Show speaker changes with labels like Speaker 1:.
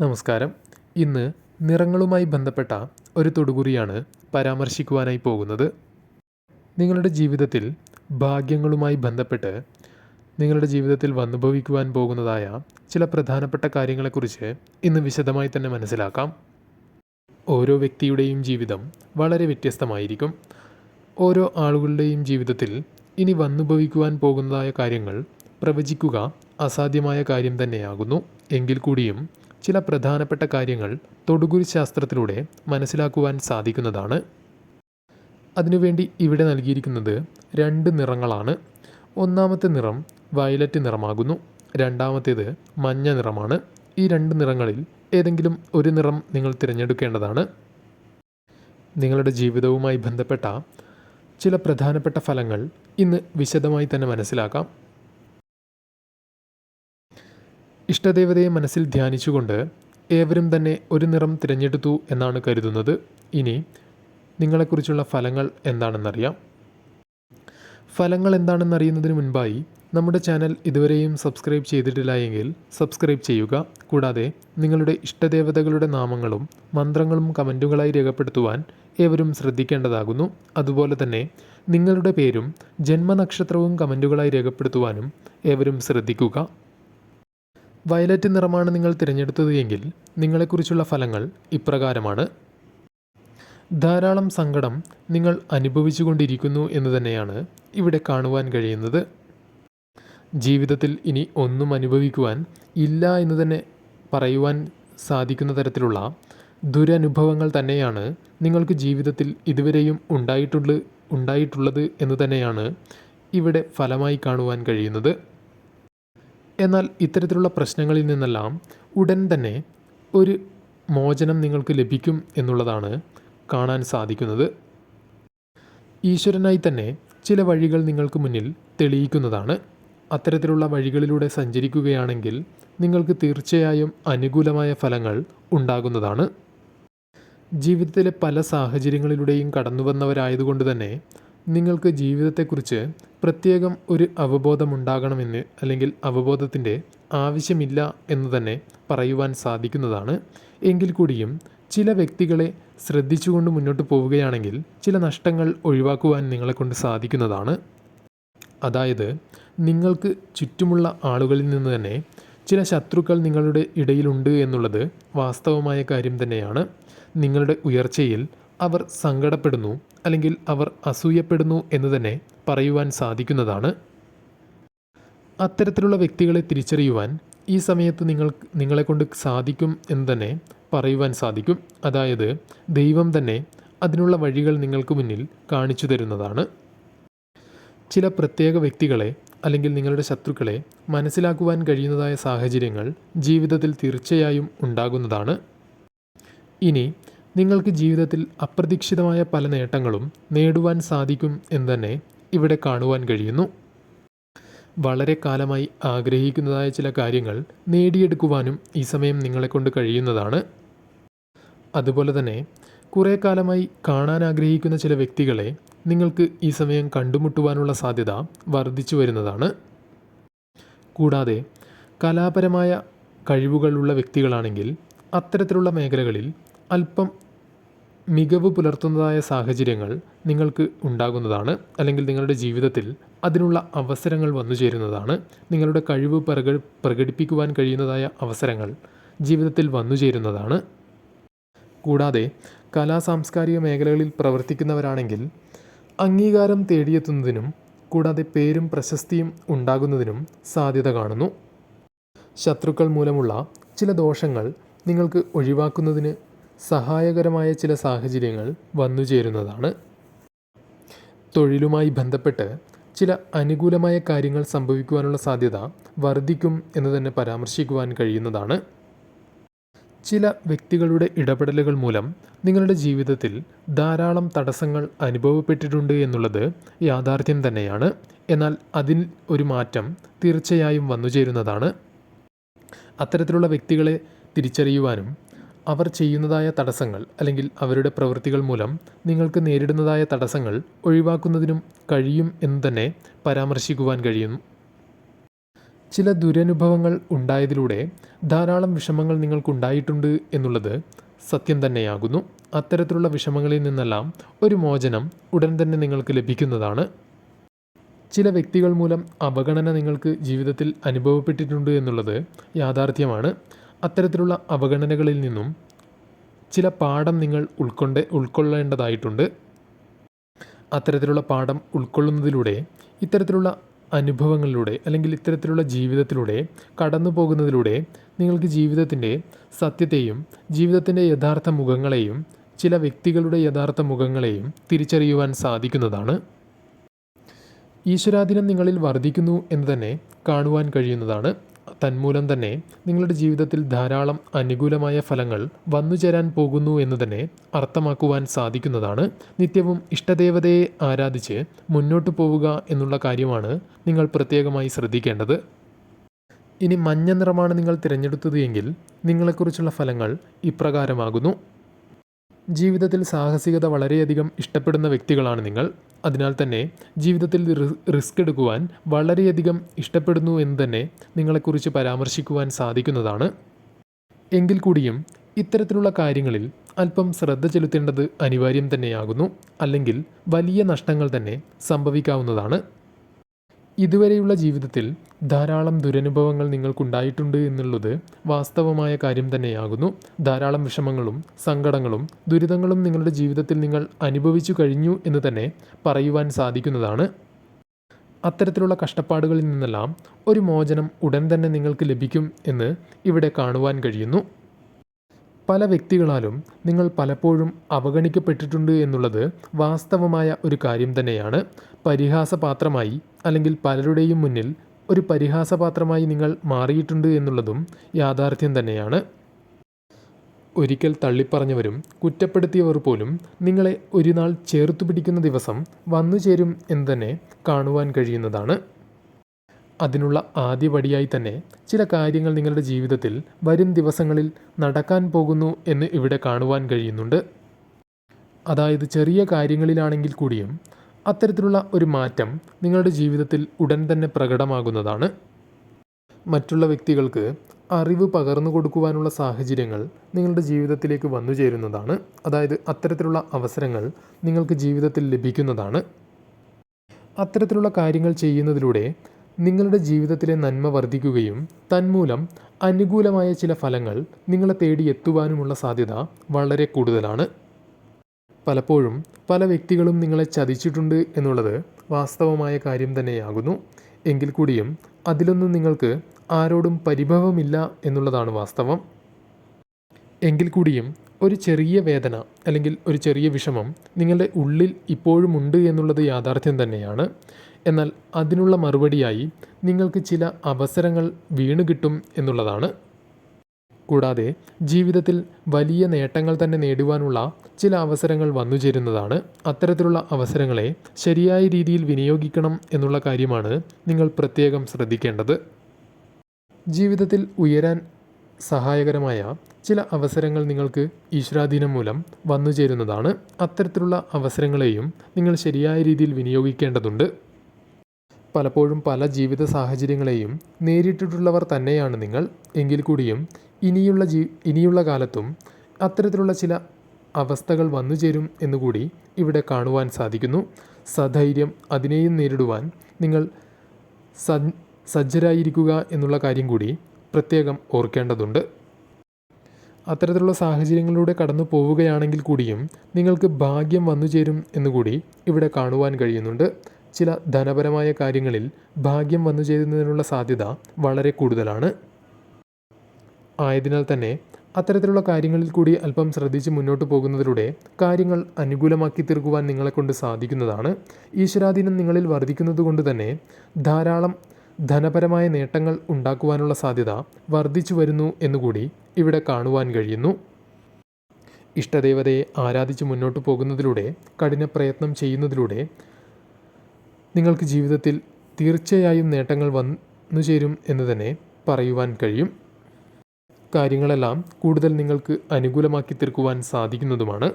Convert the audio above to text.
Speaker 1: നമസ്കാരം. ഇന്ന് നിറങ്ങളുമായി ബന്ധപ്പെട്ട ഒരു തൊടുകുറിയാണ് പരാമർശിക്കുവാനായി പോകുന്നത്. നിങ്ങളുടെ ജീവിതത്തിൽ ഭാഗ്യങ്ങളുമായി ബന്ധപ്പെട്ട് നിങ്ങളുടെ ജീവിതത്തിൽ വന്നുഭവിക്കുവാൻ പോകുന്നതായ ചില പ്രധാനപ്പെട്ട കാര്യങ്ങളെക്കുറിച്ച് ഇന്ന് വിശദമായി തന്നെ മനസ്സിലാക്കാം. ഓരോ വ്യക്തിയുടെയും ജീവിതം വളരെ വ്യത്യസ്തമായിരിക്കും. ഓരോ ആളുകളുടെയും ജീവിതത്തിൽ ഇനി വന്നുഭവിക്കുവാൻ പോകുന്നതായ കാര്യങ്ങൾ പ്രവചിക്കുക അസാധ്യമായ കാര്യം തന്നെയാകുന്നു. എങ്കിൽ കൂടിയും ചില പ്രധാനപ്പെട്ട കാര്യങ്ങൾ തൊടുകുരി ശാസ്ത്രത്തിലൂടെ മനസ്സിലാക്കുവാൻ സാധിക്കുന്നതാണ്. അതിനുവേണ്ടി ഇവിടെ നൽകിയിരിക്കുന്നത് രണ്ട് നിറങ്ങളാണ്. ഒന്നാമത്തെ നിറം വയലറ്റ് നിറമാകുന്നു. രണ്ടാമത്തേത് മഞ്ഞ നിറമാണ്. ഈ രണ്ട് നിറങ്ങളിൽ ഏതെങ്കിലും ഒരു നിറം നിങ്ങൾ തിരഞ്ഞെടുക്കേണ്ടതാണ്. നിങ്ങളുടെ ജീവിതവുമായി ബന്ധപ്പെട്ട ചില പ്രധാനപ്പെട്ട ഫലങ്ങൾ ഇന്ന് വിശദമായി തന്നെ മനസ്സിലാക്കാം. ഇഷ്ടദേവതയെ മനസ്സിൽ ധ്യാനിച്ചുകൊണ്ട് ഏവരും തന്നെ ഒരു നിറം തിരഞ്ഞെടുത്തു എന്നാണ് കരുതുന്നത്. ഇനി നിങ്ങളെക്കുറിച്ചുള്ള ഫലങ്ങൾ എന്താണെന്നറിയാം. ഫലങ്ങൾ എന്താണെന്നറിയുന്നതിന് മുൻപായി നമ്മുടെ ചാനൽ ഇതുവരെയും സബ്സ്ക്രൈബ് ചെയ്തിട്ടില്ല എങ്കിൽ സബ്സ്ക്രൈബ് ചെയ്യുക. കൂടാതെ നിങ്ങളുടെ ഇഷ്ടദേവതകളുടെ നാമങ്ങളും മന്ത്രങ്ങളും കമന്റുകളായി രേഖപ്പെടുത്തുവാൻ ഏവരും ശ്രദ്ധിക്കേണ്ടതാകുന്നു. അതുപോലെ തന്നെ നിങ്ങളുടെ പേരും ജന്മനക്ഷത്രവും കമന്റുകളായി രേഖപ്പെടുത്തുവാനും ഏവരും ശ്രദ്ധിക്കുക. വയലറ്റ് നിറമാണ് നിങ്ങൾ തിരഞ്ഞെടുത്തത് എങ്കിൽ നിങ്ങളെക്കുറിച്ചുള്ള ഫലങ്ങൾ ഇപ്രകാരമാണ്. ധാരാളം സങ്കടം നിങ്ങൾ അനുഭവിച്ചുകൊണ്ടിരിക്കുന്നു എന്ന് തന്നെയാണ് ഇവിടെ കാണുവാൻ കഴിയുന്നത്. ജീവിതത്തിൽ ഇനി ഒന്നും അനുഭവിക്കുവാൻ ഇല്ല എന്ന് തന്നെ പറയുവാൻ സാധിക്കുന്ന തരത്തിലുള്ള ദുരനുഭവങ്ങൾ തന്നെയാണ് നിങ്ങൾക്ക് ജീവിതത്തിൽ ഇതുവരെയും ഉണ്ടായിട്ടുള്ള ഉണ്ടായിട്ടുള്ളത് എന്ന് തന്നെയാണ് ഇവിടെ ഫലമായി കാണുവാൻ കഴിയുന്നത്. എന്നാൽ ഇത്തരത്തിലുള്ള പ്രശ്നങ്ങളിൽ നിന്നെല്ലാം ഉടൻ തന്നെ ഒരു മോചനം നിങ്ങൾക്ക് ലഭിക്കും എന്നുള്ളതാണ് കാണാൻ സാധിക്കുന്നത്. ഈശ്വരനായി തന്നെ ചില വഴികൾ നിങ്ങൾക്ക് മുന്നിൽ തെളിയിക്കുന്നതാണ്. അത്തരത്തിലുള്ള വഴികളിലൂടെ സഞ്ചരിക്കുകയാണെങ്കിൽ നിങ്ങൾക്ക് തീർച്ചയായും അനുകൂലമായ ഫലങ്ങൾ ഉണ്ടാകുന്നതാണ്. ജീവിതത്തിലെ പല സാഹചര്യങ്ങളിലൂടെയും കടന്നു വന്നവരായതുകൊണ്ട് തന്നെ നിങ്ങൾക്ക് ജീവിതത്തെക്കുറിച്ച് പ്രത്യേകം ഒരു അവബോധമുണ്ടാകണമെന്ന് അല്ലെങ്കിൽ അവബോധത്തിന്റെ ആവശ്യമില്ല എന്ന് തന്നെ പറയുവാൻ സാധിക്കുന്നതാണ്. എങ്കിൽ കൂടിയും ചില വ്യക്തികളെ ശ്രദ്ധിച്ചുകൊണ്ട് മുന്നോട്ട് പോവുകയാണെങ്കിൽ ചില നഷ്ടങ്ങൾ ഒഴിവാക്കുവാൻ നിങ്ങളെക്കൊണ്ട് സാധിക്കുന്നതാണ്. അതായത് നിങ്ങൾക്ക് ചുറ്റുമുള്ള ആളുകളിൽ നിന്ന് തന്നെ ചില ശത്രുക്കൾ നിങ്ങളുടെ ഇടയിലുണ്ട് എന്നുള്ളത് വാസ്തവമായ കാര്യം തന്നെയാണ്. നിങ്ങളുടെ ഉയർച്ചയിൽ അവർ സങ്കടപ്പെടുന്നു അല്ലെങ്കിൽ അവർ അസൂയപ്പെടുന്നു എന്ന് തന്നെ പറയുവാൻ സാധിക്കുന്നതാണ്. അത്തരത്തിലുള്ള വ്യക്തികളെ തിരിച്ചറിയുവാൻ ഈ സമയത്ത് നിങ്ങൾ നിങ്ങളെക്കൊണ്ട് സാധിക്കും എന്ന് തന്നെ പറയുവാൻ സാധിക്കും. അതായത് ദൈവം തന്നെ അതിനുള്ള വഴികൾ നിങ്ങൾക്ക് മുന്നിൽ കാണിച്ചു തരുന്നതാണ്. ചില പ്രത്യേക വ്യക്തികളെ അല്ലെങ്കിൽ നിങ്ങളുടെ ശത്രുക്കളെ മനസ്സിലാക്കുവാൻ കഴിയുന്നതായ സാഹചര്യങ്ങൾ ജീവിതത്തിൽ തീർച്ചയായും ഉണ്ടാകുന്നതാണ്. ഇനി നിങ്ങൾക്ക് ജീവിതത്തിൽ അപ്രതീക്ഷിതമായ പല നേട്ടങ്ങളും നേടുവാൻ സാധിക്കും എന്ന് തന്നെ ഇവിടെ കാണുവാൻ കഴിയുന്നു. വളരെ കാലമായി ആഗ്രഹിക്കുന്നതായ ചില കാര്യങ്ങൾ നേടിയെടുക്കുവാനും ഈ സമയം നിങ്ങളെക്കൊണ്ട് കഴിയുന്നതാണ്. അതുപോലെ തന്നെ കുറേ കാലമായി കാണാൻ ആഗ്രഹിക്കുന്ന ചില വ്യക്തികളെ നിങ്ങൾക്ക് ഈ സമയം കണ്ടുമുട്ടുവാനുള്ള സാധ്യത വർദ്ധിച്ചു വരുന്നതാണ്. കൂടാതെ കലാപരമായ കഴിവുകളുള്ള വ്യക്തികളാണെങ്കിൽ അത്തരത്തിലുള്ള മേഖലകളിൽ അല്പം മികവ് പുലർത്തുന്നതായ സാഹചര്യങ്ങൾ നിങ്ങൾക്ക് ഉണ്ടാകുന്നതാണ് അല്ലെങ്കിൽ നിങ്ങളുടെ ജീവിതത്തിൽ അതിനുള്ള അവസരങ്ങൾ വന്നു ചേരുന്നതാണ്. നിങ്ങളുടെ കഴിവ് പ്രക പ്രകടിപ്പിക്കുവാൻ കഴിയുന്നതായ അവസരങ്ങൾ ജീവിതത്തിൽ വന്നു ചേരുന്നതാണ്. കൂടാതെ കലാ സാംസ്കാരിക മേഖലകളിൽ പ്രവർത്തിക്കുന്നവരാണെങ്കിൽ അംഗീകാരം തേടിയെത്തുന്നതിനും കൂടാതെ പേരും പ്രശസ്തിയും ഉണ്ടാകുന്നതിനും സാധ്യത കാണുന്നു. ശത്രുക്കൾ മൂലമുള്ള ചില ദോഷങ്ങൾ നിങ്ങൾക്ക് ഒഴിവാക്കുന്നതിന് സഹായകരമായ ചില സാഹചര്യങ്ങൾ വന്നു ചേരുന്നതാണ്. തൊഴിലുമായി ബന്ധപ്പെട്ട് ചില അനുകൂലമായ കാര്യങ്ങൾ സംഭവിക്കുവാനുള്ള സാധ്യത വർദ്ധിക്കും എന്ന് തന്നെ പരാമർശിക്കുവാൻ കഴിയുന്നതാണ്. ചില വ്യക്തികളുടെ ഇടപെടലുകൾ മൂലം നിങ്ങളുടെ ജീവിതത്തിൽ ധാരാളം തടസ്സങ്ങൾ അനുഭവപ്പെട്ടിട്ടുണ്ട് എന്നുള്ളത് യാഥാർത്ഥ്യം തന്നെയാണ്. എന്നാൽ അതിൽ ഒരു മാറ്റം തീർച്ചയായും വന്നു ചേരുന്നതാണ്. അത്തരത്തിലുള്ള വ്യക്തികളെ തിരിച്ചറിയുവാനും അവർ ചെയ്യുന്നതായ തടസ്സങ്ങൾ അല്ലെങ്കിൽ അവരുടെ പ്രവൃത്തികൾ മൂലം നിങ്ങൾക്ക് നേരിടുന്നതായ തടസ്സങ്ങൾ ഒഴിവാക്കുന്നതിനും കഴിയും എന്ന് തന്നെ പരാമർശിക്കുവാൻ കഴിയുന്നു. ചില ദുരനുഭവങ്ങൾ ഉണ്ടായതിലൂടെ ധാരാളം വിഷമങ്ങൾ നിങ്ങൾക്കുണ്ടായിട്ടുണ്ട് എന്നുള്ളത് സത്യം തന്നെയാകുന്നു. അത്തരത്തിലുള്ള വിഷമങ്ങളിൽ നിന്നെല്ലാം ഒരു മോചനം ഉടൻ തന്നെ നിങ്ങൾക്ക് ലഭിക്കുന്നതാണ്. ചില വ്യക്തികൾ മൂലം അവഗണന നിങ്ങൾക്ക് ജീവിതത്തിൽ അനുഭവപ്പെട്ടിട്ടുണ്ട് എന്നുള്ളത് യാഥാർത്ഥ്യമാണ്. അത്തരത്തിലുള്ള അവഗണനകളിൽ നിന്നും ചില പാഠം നിങ്ങൾ ഉൾക്കൊണ്ട് ഉൾക്കൊള്ളേണ്ടതായിട്ടുണ്ട്. അത്തരത്തിലുള്ള പാഠം ഉൾക്കൊള്ളുന്നതിലൂടെ ഇത്തരത്തിലുള്ള അനുഭവങ്ങളിലൂടെ അല്ലെങ്കിൽ ഇത്തരത്തിലുള്ള ജീവിതത്തിലൂടെ കടന്നു പോകുന്നതിലൂടെ നിങ്ങൾക്ക് ജീവിതത്തിന്റെ സത്യത്തെയും ജീവിതത്തിന്റെ യഥാർത്ഥ മുഖങ്ങളെയും ചില വ്യക്തികളുടെ യഥാർത്ഥ മുഖങ്ങളെയും തിരിച്ചറിയുവാൻ സാധിക്കുന്നതാണ്. ഈശ്വരാധീനം നിങ്ങളിൽ വർദ്ധിക്കുന്നു എന്ന് തന്നെ കാണുവാൻ കഴിയുന്നതാണ്. തന്മൂലം തന്നെ നിങ്ങളുടെ ജീവിതത്തിൽ ധാരാളം അനുകൂലമായ ഫലങ്ങൾ വന്നു ചേരാൻ പോകുന്നു എന്ന് തന്നെ അർത്ഥമാക്കുവാൻ സാധിക്കുന്നതാണ്. നിത്യവും ഇഷ്ടദേവതയെ ആരാധിച്ച് മുന്നോട്ട് പോവുക എന്നുള്ള കാര്യമാണ് നിങ്ങൾ പ്രത്യേകമായി ശ്രദ്ധിക്കേണ്ടത്. ഇനി മഞ്ഞ നിറമാണ് നിങ്ങൾ തിരഞ്ഞെടുത്തത് എങ്കിൽ നിങ്ങളെക്കുറിച്ചുള്ള ഫലങ്ങൾ ഇപ്രകാരമാകുന്നു. ജീവിതത്തിൽ സാഹസികത വളരെയധികം ഇഷ്ടപ്പെടുന്ന വ്യക്തികളാണ് നിങ്ങൾ. അതിനാൽ തന്നെ ജീവിതത്തിൽ റിസ്ക് എടുക്കുവാൻ വളരെയധികം ഇഷ്ടപ്പെടുന്നു എന്ന് തന്നെ നിങ്ങളെക്കുറിച്ച് പരാമർശിക്കുവാൻ സാധിക്കുന്നതാണ്. എങ്കിൽ കൂടിയും ഇത്തരത്തിലുള്ള കാര്യങ്ങളിൽ അല്പം ശ്രദ്ധ ചെലുത്തേണ്ടത് അനിവാര്യം തന്നെയാകുന്നു. അല്ലെങ്കിൽ വലിയ നഷ്ടങ്ങൾ തന്നെ സംഭവിക്കാവുന്നതാണ്. ഇതുവരെയുള്ള ജീവിതത്തിൽ ധാരാളം ദുരനുഭവങ്ങൾ നിങ്ങൾക്കുണ്ടായിട്ടുണ്ട് എന്നുള്ളത് വാസ്തവമായ കാര്യം തന്നെയാകുന്നു. ധാരാളം വിഷമങ്ങളും സങ്കടങ്ങളും ദുരിതങ്ങളും നിങ്ങളുടെ ജീവിതത്തിൽ നിങ്ങൾ അനുഭവിച്ചു കഴിഞ്ഞു എന്ന് തന്നെ പറയുവാൻ സാധിക്കുന്നതാണ്. അത്തരത്തിലുള്ള കഷ്ടപ്പാടുകളിൽ നിന്നെല്ലാം ഒരു മോചനം ഉടൻ തന്നെ നിങ്ങൾക്ക് ലഭിക്കും എന്ന് ഇവിടെ കാണുവാൻ കഴിയുന്നു. പല വ്യക്തികളാലും നിങ്ങൾ പലപ്പോഴും അവഗണിക്കപ്പെട്ടിട്ടുണ്ട് എന്നുള്ളത് വാസ്തവമായ ഒരു കാര്യം തന്നെയാണ്. പരിഹാസപാത്രമായി അല്ലെങ്കിൽ പലരുടെയും മുന്നിൽ ഒരു പരിഹാസപാത്രമായി നിങ്ങൾ മാറിയിട്ടുണ്ട് എന്നുള്ളതും യാഥാർത്ഥ്യം തന്നെയാണ്. ഒരിക്കൽ തള്ളിപ്പറഞ്ഞവരും കുറ്റപ്പെടുത്തിയവർ പോലും നിങ്ങളെ ഒരു നാൾ ചേർത്തു പിടിക്കുന്ന ദിവസം വന്നു ചേരും എന്ന് തന്നെ കാണുവാൻ കഴിയുന്നതാണ്. അതിനുള്ള ആദ്യപടിയായി തന്നെ ചില കാര്യങ്ങൾ നിങ്ങളുടെ ജീവിതത്തിൽ വരും ദിവസങ്ങളിൽ നടക്കാൻ പോകുന്നു എന്ന് ഇവിടെ കാണുവാൻ കഴിയുന്നുണ്ട്. അതായത് ചെറിയ കാര്യങ്ങളിലാണെങ്കിൽ കൂടിയും അത്തരത്തിലുള്ള ഒരു മാറ്റം നിങ്ങളുടെ ജീവിതത്തിൽ ഉടൻ തന്നെ പ്രകടമാകുന്നതാണ്. മറ്റുള്ള വ്യക്തികൾക്ക് അറിവ് പകർന്നു കൊടുക്കുവാനുള്ള സാഹചര്യങ്ങൾ നിങ്ങളുടെ ജീവിതത്തിലേക്ക് വന്നു ചേരുന്നതാണ്. അതായത് അത്തരത്തിലുള്ള അവസരങ്ങൾ നിങ്ങൾക്ക് ജീവിതത്തിൽ ലഭിക്കുന്നതാണ്. അത്തരത്തിലുള്ള കാര്യങ്ങൾ ചെയ്യുന്നതിലൂടെ നിങ്ങളുടെ ജീവിതത്തിലെ നന്മ വർദ്ധിക്കുകയും തന്മൂലം അനുകൂലമായ ചില ഫലങ്ങൾ നിങ്ങളെ തേടി എത്തുവാനുമുള്ള സാധ്യത വളരെ കൂടുതലാണ്. പലപ്പോഴും പല വ്യക്തികളും നിങ്ങളെ ചതിച്ചിട്ടുണ്ട് എന്നുള്ളത് വാസ്തവമായ കാര്യം തന്നെയാകുന്നു. എങ്കിൽ കൂടിയും അതിലൊന്നും നിങ്ങൾക്ക് ആരോടും പരിഭവമില്ല എന്നുള്ളതാണ് വാസ്തവം. എങ്കിൽ കൂടിയും ഒരു ചെറിയ വേദന അല്ലെങ്കിൽ ഒരു ചെറിയ വിഷമം നിങ്ങളുടെ ഉള്ളിൽ ഇപ്പോഴും ഉണ്ട് എന്നുള്ളത് യാഥാർത്ഥ്യം തന്നെയാണ്. എന്നാൽ അതിനുള്ള മറുപടിയായി നിങ്ങൾക്ക് ചില അവസരങ്ങൾ വീണുകിട്ടും എന്നുള്ളതാണ്. കൂടാതെ ജീവിതത്തിൽ വലിയ നേട്ടങ്ങൾ തന്നെ നേടുവാനുള്ള ചില അവസരങ്ങൾ വന്നു ചേരുന്നതാണ്. അത്തരത്തിലുള്ള അവസരങ്ങളെ ശരിയായ രീതിയിൽ വിനിയോഗിക്കണം എന്നുള്ള കാര്യമാണ് നിങ്ങൾ പ്രത്യേകം ശ്രദ്ധിക്കേണ്ടത്. ജീവിതത്തിൽ ഉയരാൻ സഹായകരമായ ചില അവസരങ്ങൾ നിങ്ങൾക്ക് ഈശ്വരാധീനം മൂലം വന്നു ചേരുന്നതാണ്. അത്തരത്തിലുള്ള അവസരങ്ങളെയും നിങ്ങൾ ശരിയായ രീതിയിൽ വിനിയോഗിക്കേണ്ടതുണ്ട്. പലപ്പോഴും പല ജീവിത സാഹചര്യങ്ങളെയും നേരിട്ടിട്ടുള്ളവർ തന്നെയാണ് നിങ്ങൾ. എങ്കിൽ കൂടിയും ഇനിയുള്ള ജീ ഇനിയുള്ള കാലത്തും അത്തരത്തിലുള്ള ചില അവസ്ഥകൾ വന്നു ചേരും എന്നുകൂടി ഇവിടെ കാണുവാൻ സാധിക്കുന്നു. സധൈര്യം അതിനെയും നേരിടുവാൻ നിങ്ങൾ സജ്ജരായിരിക്കുക എന്നുള്ള കാര്യം കൂടി പ്രത്യേകം ഓർക്കേണ്ടതുണ്ട്. അത്തരത്തിലുള്ള സാഹചര്യങ്ങളിലൂടെ കടന്നു പോവുകയാണെങ്കിൽ കൂടിയും നിങ്ങൾക്ക് ഭാഗ്യം വന്നു ചേരും എന്നുകൂടി ഇവിടെ കാണുവാൻ കഴിയുന്നുണ്ട്. ചില ധനപരമായ കാര്യങ്ങളിൽ ഭാഗ്യം വന്നു ചേരുന്നതിനുള്ള സാധ്യത വളരെ കൂടുതലാണ്. ആയതിനാൽ തന്നെ അത്തരത്തിലുള്ള കാര്യങ്ങളിൽ കൂടി അല്പം ശ്രദ്ധിച്ച് മുന്നോട്ട് പോകുന്നതിലൂടെ കാര്യങ്ങൾ അനുകൂലമാക്കി തീർക്കുവാൻ നിങ്ങളെക്കൊണ്ട് സാധിക്കുന്നതാണ്. ഈശ്വരാധീനം നിങ്ങളിൽ വർദ്ധിക്കുന്നത് കൊണ്ട് തന്നെ ധാരാളം ധനപരമായ നേട്ടങ്ങൾ ഉണ്ടാക്കുവാനുള്ള സാധ്യത വർദ്ധിച്ചു വരുന്നു എന്നുകൂടി ഇവിടെ കാണുവാൻ കഴിയുന്നു. ഇഷ്ടദേവതയെ ആരാധിച്ച് മുന്നോട്ട് പോകുന്നതിലൂടെ കഠിന പ്രയത്നം ചെയ്യുന്നതിലൂടെ നിങ്ങൾക്ക് ജീവിതത്തിൽ തീർച്ചയായും നേട്ടങ്ങൾ വന്നു ചേരും എന്ന് തന്നെ പറയുവാൻ കഴിയും. കാര്യങ്ങളെല്ലാം കൂടുതൽ നിങ്ങൾക്ക് അനുകൂലമാക്കി തീർക്കുവാൻ സാധിക്കുന്നതുമാണ്.